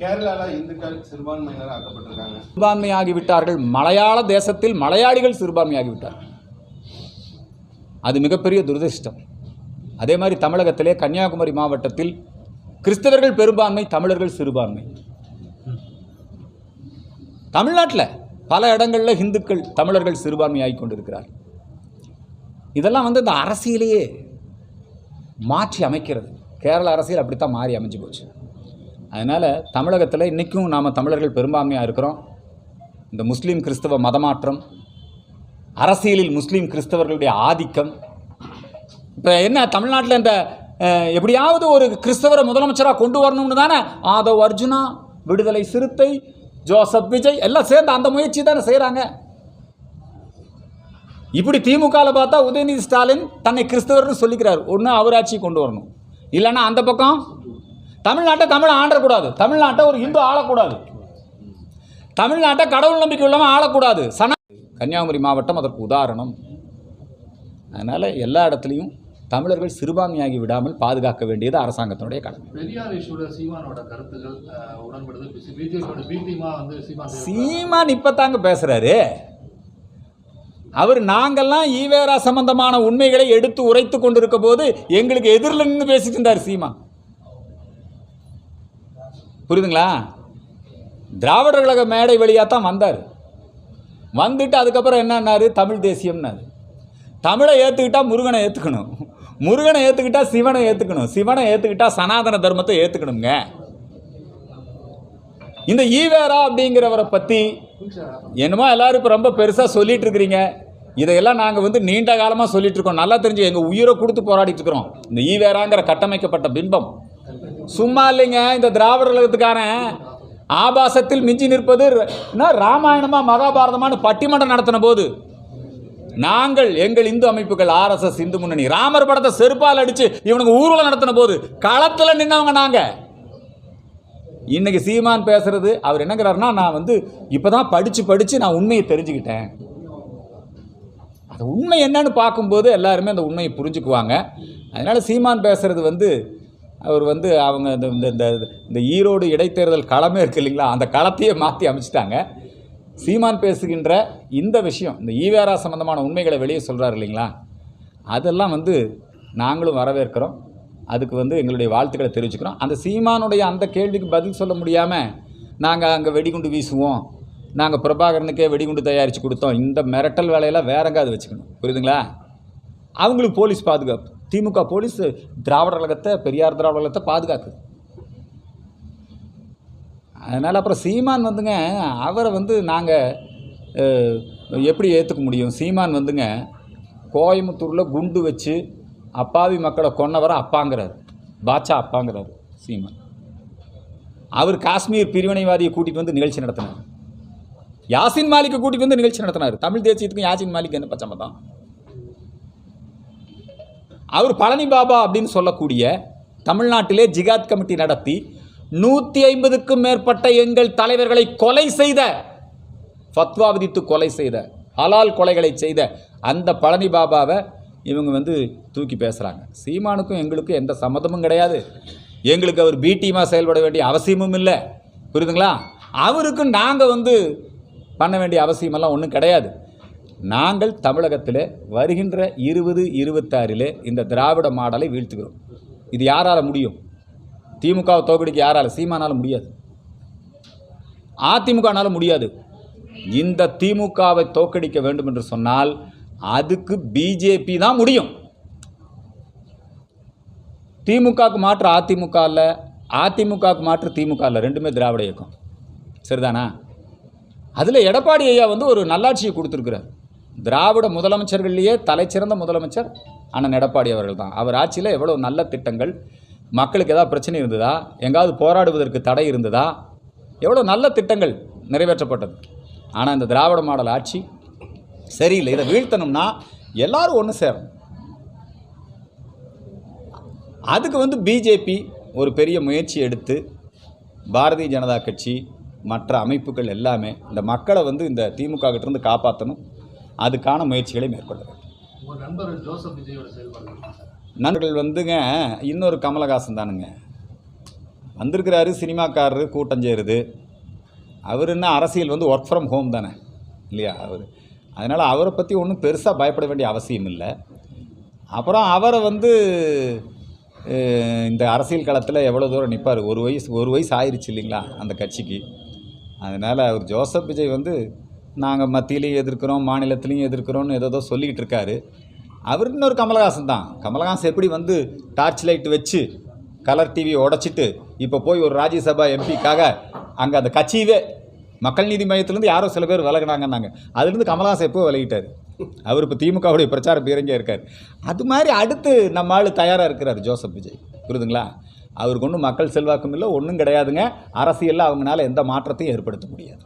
கேரளால இந்துக்கள் சிறுபான்மையினர் ஆக்கப்பட்டிருக்காங்க. சிறுபான்மையாகிவிட்டார்கள். மலையாள தேசத்தில் மலையாளிகள் சிறுபான்மையாகிவிட்டார்கள் அது மிகப்பெரிய துரதிருஷ்டம். அதே மாதிரி தமிழகத்திலே கன்னியாகுமரி மாவட்டத்தில் கிறிஸ்தவர்கள் பெரும்பான்மை தமிழர்கள் சிறுபான்மை. தமிழ்நாட்டில் பல இடங்களில் இந்துக்கள் தமிழர்கள் சிறுபான்மையாகி கொண்டிருக்கிறார். இதெல்லாம் வந்து இந்த அரசியலையே மாற்றி அமைக்கிறது. கேரள அரசியல் அப்படித்தான் மாறி அமைஞ்சு போச்சு. அதனால் தமிழகத்தில் இன்றைக்கும் நாம் தமிழர்கள் பெரும்பான்மையாக இருக்கிறோம். இந்த முஸ்லீம் கிறிஸ்தவ மதமாற்றம் அரசியலில் முஸ்லீம் கிறிஸ்தவர்களுடைய ஆதிக்கம். இப்போ என்ன தமிழ்நாட்டில் இந்த எப்படியாவது ஒரு கிறிஸ்தவரை முதலமைச்சராக கொண்டு வரணும்னு தானே? ஆதவ் அர்ஜுனா விடுதலை சிறுத்தை ஜோசப் விஜய் எல்லாம் சேர்ந்து அந்த முயற்சி தானே செய்கிறாங்க இப்படி திமுகவில் பார்த்தா உதயநிதி ஸ்டாலின் தன்னை கிறிஸ்தவர்னு சொல்லிக்கிறார். ஒன்று அவராட்சி கொண்டு வரணும். இல்லைன்னா அந்த பக்கம் தமிழ்நாட்டை தமிழை ஆண்டக்கூடாது தமிழ்நாட்டை ஒரு இந்து ஆளக்கூடாது. தமிழ்நாட்டை கடவுள் நம்பிக்கை உள்ளவன் ஆளக்கூடாது. சன கன்னியாகுமரி மாவட்டம் அதற்கு உதாரணம். அதனால் எல்லா இடத்துலையும் தமிழர்கள் சிறுபான்மையாகி விடாமல் பாதுகாக்க வேண்டியது அரசாங்கத்தினுடைய கடமை. சீமான் இப்போ தாங்க பேசுகிறாரு அவர் நாங்கள்லாம் ஈவேரா சம்பந்தமான உண்மைகளை எடுத்து உரைத்து கொண்டிருக்க போது எங்களுக்கு எதிரில் நின்று பேசிட்டு இருந்தார் சீமான் புரியுதுங்களா? திராவிடர் கழக மேடை வழியாக தான் வந்தார். வந்துட்டு அதுக்கப்புறம் என்னன்னாரு? தமிழ் தேசியம்னாரு. தமிழை ஏற்றுக்கிட்டால் முருகனை ஏற்றுக்கணும் முருகனை ஏற்றுக்கிட்டா சிவனை ஏற்றுக்கணும் சிவனை ஏற்றுக்கிட்டால் சனாதன தர்மத்தை ஏற்றுக்கணுங்க இந்த ஈவேரா அப்படிங்கிறவரை பற்றி என்னமோ எல்லோரும் இப்போ ரொம்ப பெருசாக சொல்லிட்டு இருக்கிறீங்க. இதையெல்லாம் நாங்கள் வந்து நீண்ட காலமாக சொல்லிட்டு இருக்கோம். நல்லா தெரிஞ்சு எங்கள் உயிரை கொடுத்து போராடிட்டு இருக்கிறோம். இந்த ஈவேராங்கிற கட்டமைக்கப்பட்ட பிம்பம். சும்மா இல்லைங்க இந்த திராவிட உலகத்துக்காரன் ஆபாசத்தில் மிஞ்சி நிற்பது என்ன ராமாயணமா மகாபாரதமானு பட்டிமன்றம் நடத்தின போது நாங்கள் எங்கள் இந்து அமைப்புகள் ஆர்எஸ்எஸ் இந்து முன்னணி ராமர் படத்தை செருப்பால் அடித்து இவனுக்கு ஊர்வலம் நடத்தின போது களத்தில் நின்னவங்க நாங்கள் இன்னைக்கு சீமான் பேசுறது அவர் என்னங்கிறாருன்னா நான் வந்து இப்பதான் படித்து படித்து நான் உண்மையை தெரிஞ்சுக்கிட்டேன். அது உண்மை என்னன்னு பார்க்கும்போது எல்லாருமே அந்த உண்மையை புரிஞ்சுக்குவாங்க. அதனால் சீமான் பேசுறது வந்து அவர் வந்து அவங்க இந்த இந்த இந்த இந்த ஈரோடு இடைத்தேர்தல் களமே இருக்கு இல்லைங்களா? அந்த களத்தையே மாற்றி அமைச்சிட்டாங்க. சீமான் பேசுகின்ற இந்த விஷயம் இந்த ஈவேரா சம்பந்தமான உண்மைகளை வெளியே சொல்கிறார் இல்லைங்களா? அதெல்லாம் வந்து நாங்களும் வரவேற்கிறோம். அதுக்கு வந்து எங்களுடைய வாழ்த்துக்களை தெரிவிச்சுக்கிறோம். அந்த சீமானுடைய அந்த கேள்விக்கு பதில் சொல்ல முடியாமல் நாங்கள் அங்கே வெடிகுண்டு வீசுவோம். நாங்கள் பிரபாகரனுக்கே வெடிகுண்டு தயாரித்து கொடுத்தோம். இந்த மிரட்டல் வேலையெல்லாம் வேற எங்காவது வச்சுக்கணும். புரியுதுங்களா? அவங்களுக்கு போலீஸ் பாதுகாப்பு. திமுக போலீஸ் திராவிட கழகத்தை பெரியார் திராவிட கழகத்தை பாதுகாக்குது. அதனால் அப்புறம் சீமான் வந்துங்க அவரை வந்து நாங்கள் எப்படி ஏற்றுக்க முடியும்? சீமான் வந்துங்க கோயம்புத்தூரில் குண்டு வச்சு அப்பாவி மக்களை கொன்னவரை அப்பாங்கிறார். பாட்சா அப்பாங்கிறார் சீமான். அவர் காஷ்மீர் பிரிவினைவாதியை கூட்டிகிட்டு வந்து நிகழ்ச்சி நடத்தினார். யாசின் மாலிக்கை கூட்டிகிட்டு வந்து நிகழ்ச்சி நடத்தினார். தமிழ் தேசியத்துக்கும் யாசின் மாலிக் என்ன பச்சமதான் அவர் பழனி பாபா அப்படின்னு சொல்லக்கூடிய தமிழ்நாட்டிலே ஜிகாத் கமிட்டி நடத்தி நூற்றி ஐம்பதுக்கும் மேற்பட்ட எங்கள் தலைவர்களை கொலை செய்த ஃபத்வா விதித்து கொலை செய்த ஹலால் கொலைகளை செய்த அந்த பழனி பாபாவை இவங்க வந்து தூக்கி பேசுகிறாங்க சீமானுக்கும் எங்களுக்கும் எந்த சம்மதமும் கிடையாது. எங்களுக்கு அவர் பி செயல்பட வேண்டிய அவசியமும் இல்லை. புரியுதுங்களா? அவருக்கும் நாங்கள் வந்து பண்ண வேண்டிய அவசியமெல்லாம் ஒன்றும் கிடையாது. நாங்கள் தமிழகத்தில் வருகின்ற இருபது இருபத்தாறில் இந்த திராவிட மாடலை வீழ்த்துகிறோம். இது யாரால் முடியும்? திமுகவை தோக்கடிக்க யாரால்? சீமானால் முடியாது. அதிமுகனால முடியாது. இந்த திமுகவை தோக்கடிக்க வேண்டும் என்று சொன்னால் அதுக்கு பிஜேபி தான் முடியும். திமுகவுக்கு மாற்று அதிமுக இல்லை அதிமுகவுக்கு மாற்று திமுக இல்லை ரெண்டுமே திராவிட இயக்கம். சரிதானா? அதில் எடப்பாடி ஐயா வந்து ஒரு நல்லாட்சியை கொடுத்துருக்குறார். திராவிட முதலமைச்சர்கள்லேயே தலைச்சிறந்த முதலமைச்சர் அண்ணன் எடப்பாடி அவர்கள் தான் அவர் ஆட்சியில் எவ்வளோ நல்ல திட்டங்கள் மக்களுக்கு ஏதாவது பிரச்சனை இருந்ததா எங்காவது போராடுவதற்கு தடை இருந்ததா எவ்வளோ நல்ல திட்டங்கள் நிறைவேற்றப்பட்டது. ஆனால் இந்த திராவிட மாடல் ஆட்சி சரியில்லை. இதை வீழ்த்தணும்னா எல்லாரும் ஒன்று சேரணும். அதுக்கு வந்து பிஜேபி ஒரு பெரிய முயற்சி எடுத்து பாரதிய ஜனதா கட்சி மற்ற அமைப்புகள் எல்லாமே இந்த மக்களை வந்து இந்த திமுக கிட்டேருந்து காப்பாற்றணும் அதுக்கான முயற்சிகளை மேற்கொள்ள வேண்டும். நண்பர்கள் வந்துங்க இன்னொரு கமலஹாசன் தானுங்க. வந்திருக்கிறாரு சினிமாக்காரரு கூட்டம் சேருது. அவர் என்ன அரசியல் வந்து ஒர்க் ஃப்ரம் ஹோம் தானே இல்லையா? அவர். அதனால் அவரை பற்றி ஒன்றும் பெருசாக பயப்பட வேண்டிய அவசியம் இல்லை. அப்புறம் அவரை வந்து இந்த அரசியல் களத்தில் எவ்வளோ தூரம் நிற்பார் ஒரு வயசு ஒரு வயசு ஆயிருச்சு இல்லைங்களா அந்த கட்சிக்கு. அதனால் அவர் ஜோசப் விஜய் வந்து நாங்கள் மத்தியிலையும் எதிர்க்கிறோம் மாநிலத்திலையும் எதிர்க்கிறோம்னு ஏதோ சொல்லிக்கிட்டு இருக்காரு. அவர் இன்னொரு கமலஹாசன் தான். கமலஹாசன் எப்படி வந்து டார்ச் லைட் வச்சு கலர் டிவி உடைச்சிட்டு இப்போ போய் ஒரு ராஜ்யசபா எம்பிக்காக அங்கே அந்த கட்சியவே மக்கள் நீதி மையத்துலேருந்து யாரோ சில பேர் விலகினாங்கன்னாங்க. அதுலேருந்து கமலஹாசன் எப்போ விலகிட்டார்? அவர் இப்போ திமுகவுடைய பிரச்சார பீரங்கே இருக்கார். அது மாதிரி அடுத்து நம்ம ஆள் தயாராக இருக்கிறார் ஜோசப் விஜய். புரியுதுங்களா? அவருக்கு ஒன்றும் மக்கள் செல்வாக்கும் இல்லை ஒன்றும் கிடையாதுங்க. அரசியலில் அவங்களால எந்த மாற்றத்தையும் ஏற்படுத்த முடியாது.